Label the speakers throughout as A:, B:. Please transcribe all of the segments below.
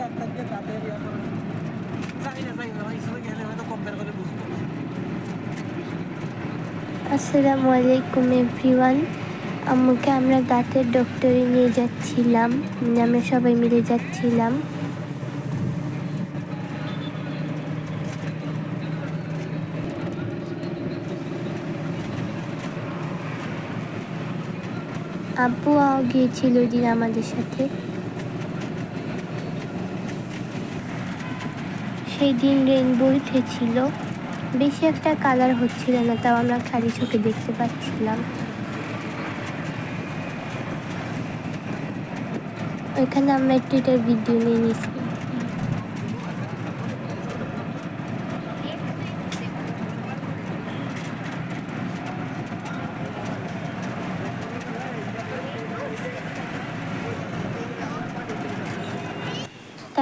A: ডাক্তারকে তাদের না না গেলে হয়তো করে বুঝব
B: আসসালামু আলাইকুম এভরিওয়ান আম্মুকে আমরা দাঁতের ডক্টরে নিয়ে যাচ্ছিলাম? আমরা সবাই মিলে যাচ্ছিলাম। আব্বুও গিয়েছিল দিন আমাদের সাথে। সেই দিন রেইনবো উঠেছিল বেশি একটা কালার হচ্ছিল না, তাও আমরা খালি চোখে দেখতে পাচ্ছিলাম। ওইখানে আমরা একটু ভিডিও নিয়ে নিছি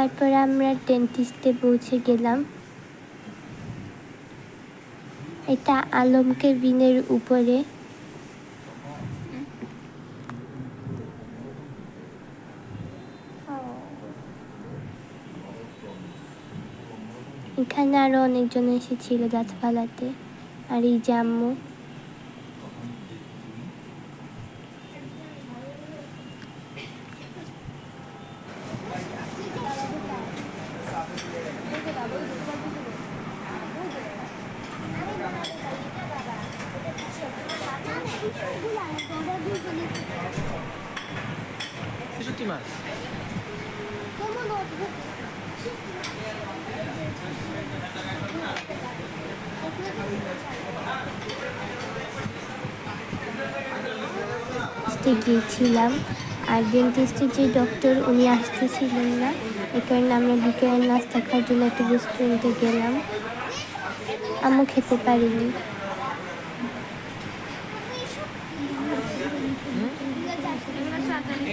B: তারপরে আমরা ডেন্টিস্টে পৌঁছে গেলাম। এটা আলমকে বিনের উপরে। এখানে আরও অনেকজন এসেছিল গাছপালাতে, আর এই যে আম্মু।
A: ছেষট্টি মাস
B: গিয়েছিলাম। আর ডেন্টিস্টের যে ডক্টর উনি আসতেছিলেন না এই কারণে আমরা বিকেলের নাস্তা খাওয়ার জন্য একটা রেস্টুরেন্টে গেলাম। আম্মু খেতে পারিনি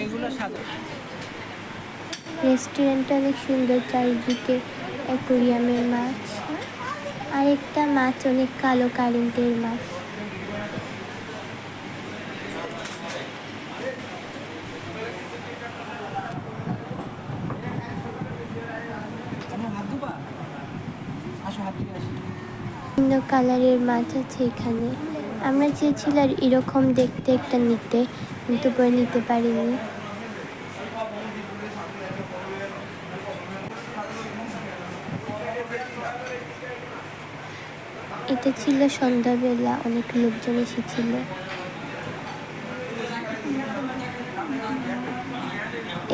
A: এগুলো সাদা
B: রেস্টুরেন্টটা অনেক সুন্দর, চারিদিকে অ্যাকোরিয়ামের মাছ। আরেকটা মাছ অনেক কালো কারেন্টের মাছ। বিভিন্ন কালারের মাছ আছে এখানে। আমরা চেয়েছিলাম এরকম দেখতে একটা নিতে, কিন্তু পরে নিতে পারিনি। এটা ছিল সন্ধ্যাবেলা, অনেক লোকজন এসেছিল।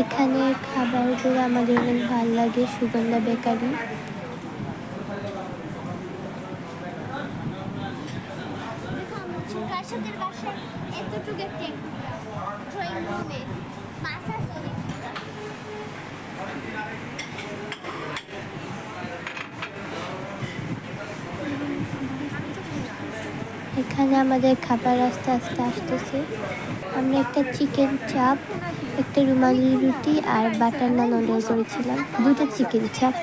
B: এখানে খাবারগুলো আমাদের অনেক ভালো লাগে, সুগন্ধা বেকারি।
C: এতটুকু ড্রয়িং রুমে মাছ আছে
B: এখানে আমাদের খাবার আস্তে আস্তে আসতেছে। আমরা একটা চিকেন চাপ একটা রুমালি রুটি আর বাটার নান অর্ডার করেছিলাম। দুটো চিকেন চাপ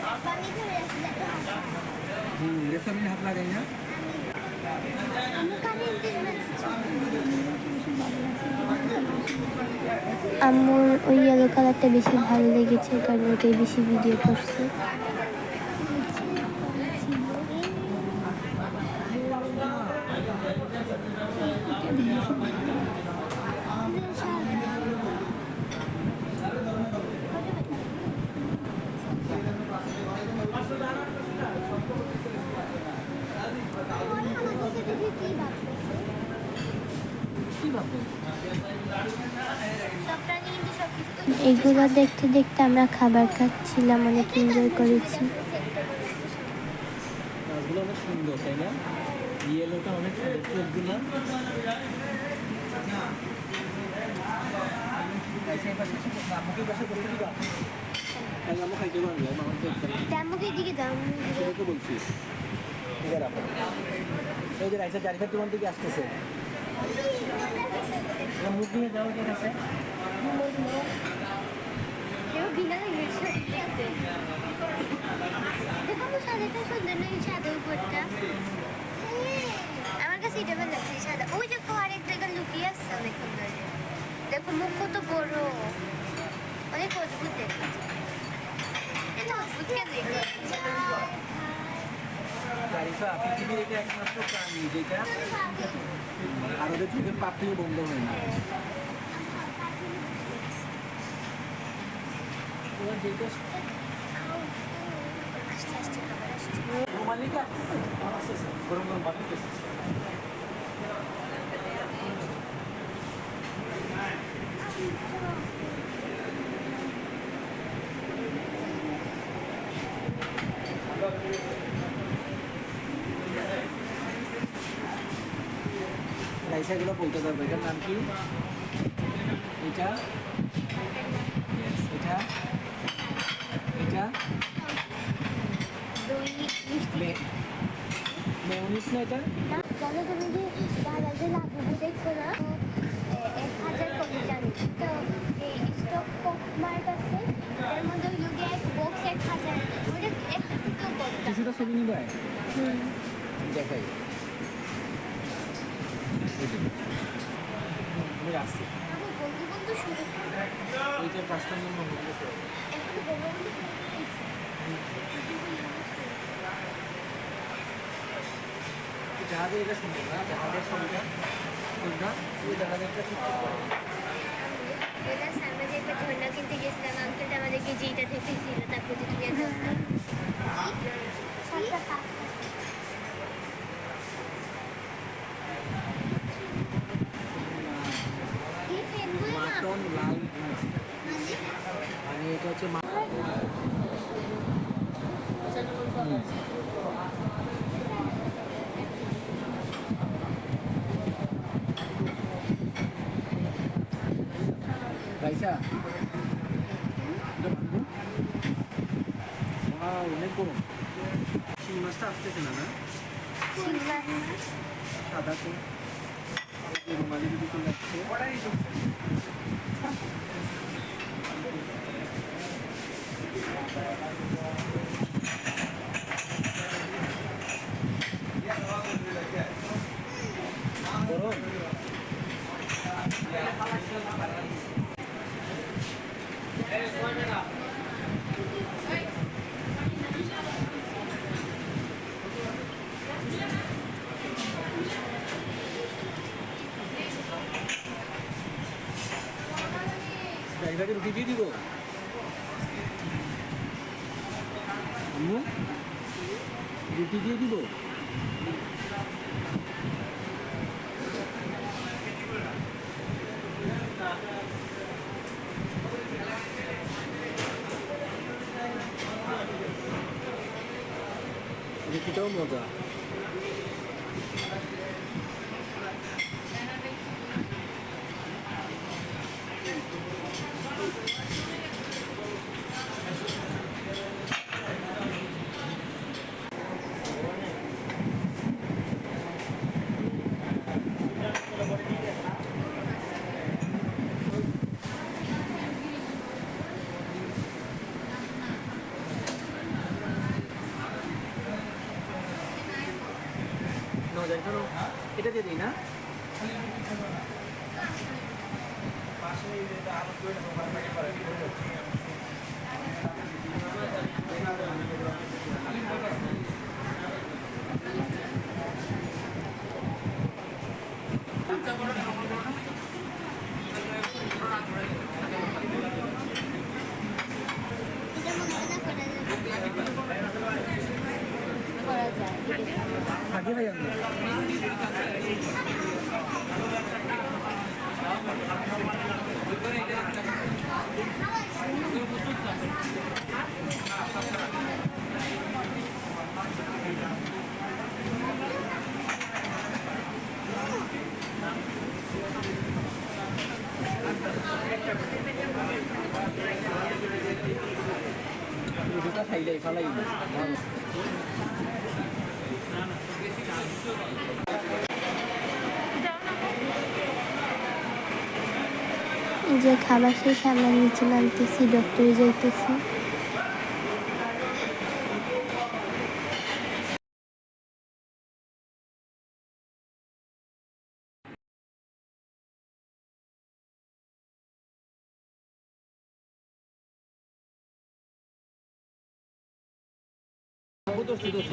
B: আমার ওই ইয়েলো কালারটা বেশি ভালো লেগেছে, কারণ ওটাই বেশি ভিডিও করছে
A: কি ভাবো
C: সবটাকে কিন্তু সব কিছু
B: এগুলো দেখতে দেখতে আমরা খাবার খাচ্ছিলাম অনেক এনজয় করেছি।
A: সুন্দর তাই না? ইয়েলোটা অনেক সেই পাশে আম্মুকে পাশে করতে দিবা তাহলে আম্মু খাইতে পারবে আমার দেখতে
C: দামুকে দিকে দাম
A: তো বলছি। ঠিক আছে এই যে রাইসের জারিফের তোমার দিকে আসতেছে। মুখ নিয়ে যাও ঠিক আছে
C: কেউ বিনা গেছে দেখো আমার কাছে এটা ভালো লাগছে সাদা। ওই দেখো মুখ কত বড়। অনেক অদ্ভুত দেখে
A: এটা অদ্ভুতকে দেখে গারিফা পৃথিবীর এটা একমাত্র প্রাণী যেটা আমাদের চোখের পাপ থেকে বন্ধ হয় না মালিক গরম গরম মালিক এসেছে রাইসাগুলো বলতে পারব। এটার নাম কি? এটা? এটা? এটা?
C: দই মিষ্টি
A: মে- মেয়োনিজ না এটা?
C: জানো তুমি যে দাদা যে লাড্ডু দেখছ না ও, এ- এক হাজার কোটি জানি তো এই স্টক মার্ক আছে এর মধ্যে হলো গিয়ে এক বক্স এক হাজার ওটা একটা থেকেও কম দাম।
A: কিছুটা ছবি নিবে দেখাই। এটা সুন্দর না জাহাজের ছবিটা কোনটা ওই জাহাজেরটা ঠিক ঠিক করে।
C: এটা সামনে যে একটা ঝর্ণা কিনতে গেছিলাম আঙ্কেলটা আমাদেরকে যেটা দেখেছিল তারপর যে তুমি
A: মাটন লাল। মানে এটা হচ্ছে? Wow, অনেক গরম। শিং মাছটা আসতেছে না না? সাদা তো রুমালি যদি চলে আসছে Thank you. ড্রাইভারকে রুটি দিয়ে দিব? আম্মু রুটি দিয়ে দিব? রুটিটাও মজা। No, যায় ধরো এটা দিয়ে দিই না?
C: এটা মনে হয় না করা যাবে করা যায়
A: আগে ভাই আমি রুটিটা খাইলে ফালাই
B: এই যে খাবার শেষে আমরা নিচে নামতেছি ডক্টরে যাইতেছি।
A: Mudou-se, mudou-se.